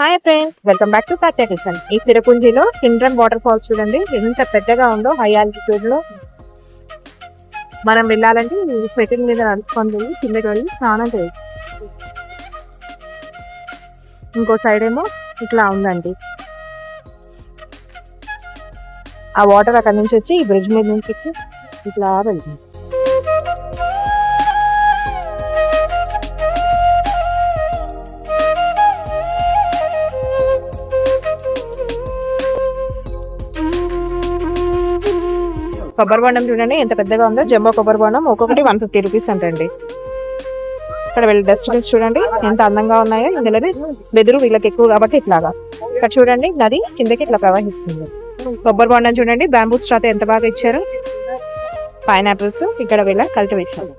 Hi friends welcome back to Satya kitchen ఈ సిరపుంజిలో కిండ్రన్ water falls చూడండి. ఎంత పెద్దగా ఉందో హై ఆల్టిట్యూడ్లో. మనం వెళ్ళాలంటే సెటిల్ మీద నడుచుకొని వెళ్ళి కిందకి వెళ్ళి స్నానం చేయొచ్చు ఇంకో సైడ్ ఏమో ఇట్లా ఉందండి. ఆ వాటర్ అక్కడ నుంచి వచ్చి ఈ బ్రిడ్జ్ మీద నుంచి వచ్చి ఇట్లా వెళ్తుంది. కొబ్బరి బొండం చూడండి ఎంత పెద్దగా ఉందో. జంబో కొబ్బరి బొండం ఒక్కొక్కటి వన్ ఫిఫ్టీ రూపీస్ అంటండి. ఇక్కడ వెళ్ళి డస్ట్బిన్స్ చూడండి ఎంత అందంగా ఉన్నాయో. ఇందులోనే వెదురు వీళ్ళకి ఎక్కువ కాబట్టి ఇట్లాగా. ఇక్కడ చూడండి నది కిందకి ఇట్లా ప్రవహిస్తుంది. కొబ్బరి బొండం చూడండి బ్యాంబూ స్ట్రాత ఎంత బాగా ఇచ్చారు. పైనాపిల్స్ ఇక్కడ వీళ్ళ కల్టివేషన్